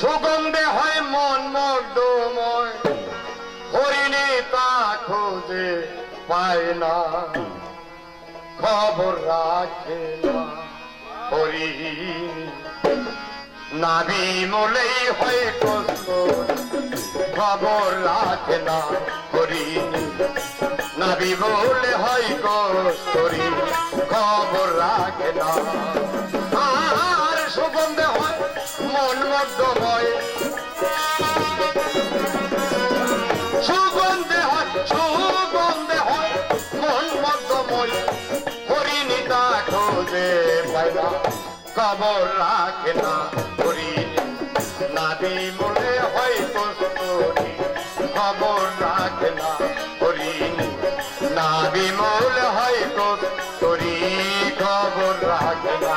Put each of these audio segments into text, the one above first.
সুগন্ধে হয় মন মগ্ধময় হরিণী তা খোঁজে পায় না। খবর রাখে না হরিণী। নাবি মলেই হয় কষ্ট, খবর রাখে না হরিণী। নাবি বলে হয় কস্তরি খবর রাখে না। সুগন্ধে হয়, মন মধ্যময় সুগন্ধে হয় সুগন্ধে হয়, মন মধ্যময় হরিণী তা খোঁজে পায় না খবর রাখে না হরিণী। নাবি মনে হয় কস্তরি খবর রাখে না হরিণী। নাবি মূল হয় কস্তরি খবর রাখে না।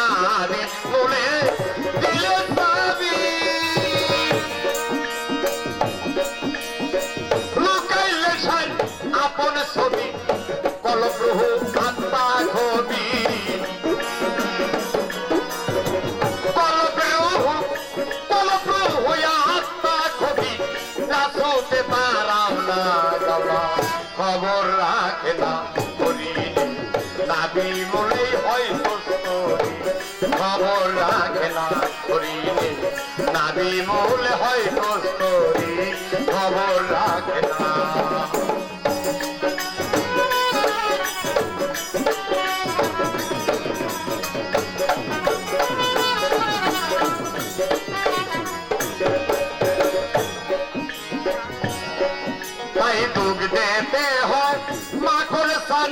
খবর রাখে না হরিণী নাবি মনে হয় খবর রাখে না করিনি নাবি মনে হয় খবর রাখে না।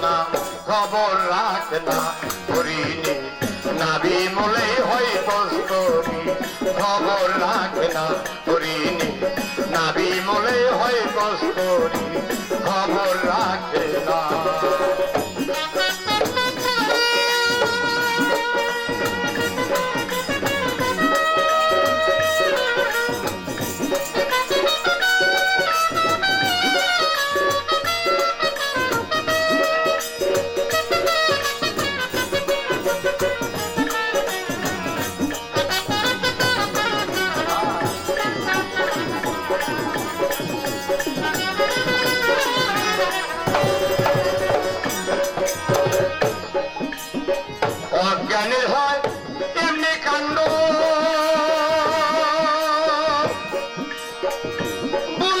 সানা খবর রাখে না করিনি নাবি মলে হয় কস্তরি, খবর রাখে না করিনি নাবি মলে হয় কস্তরি, খবর অজ্ঞানের হয় এমনি কাণ্ড। মন,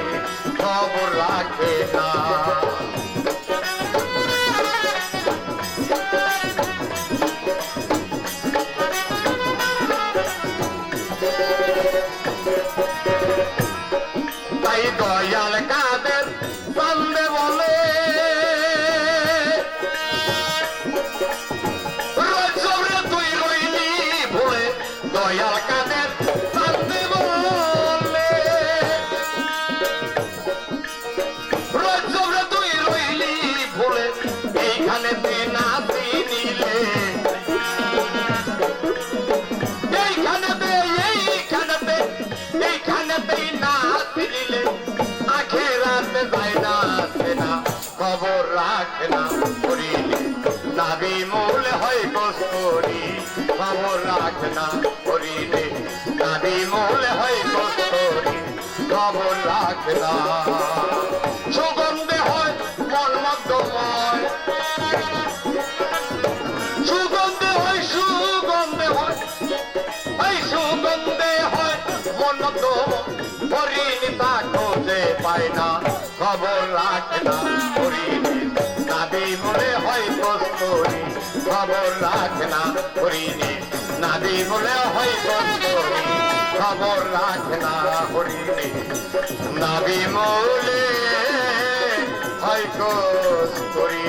খবর না। হরিণে নাবি মূল হয় কস্তুরি খবর রাখে না খবর রাখে না। সুগন্ধে হয় মন্মগ্ধময় সুগন্ধে হয় সুগন্ধে হয়। এই রাখে না হরিণ খবর রাখে না হরিণে। নাবি বলে হয় খবর রাখে না হরিণে। নাবি মৌলে হয় করি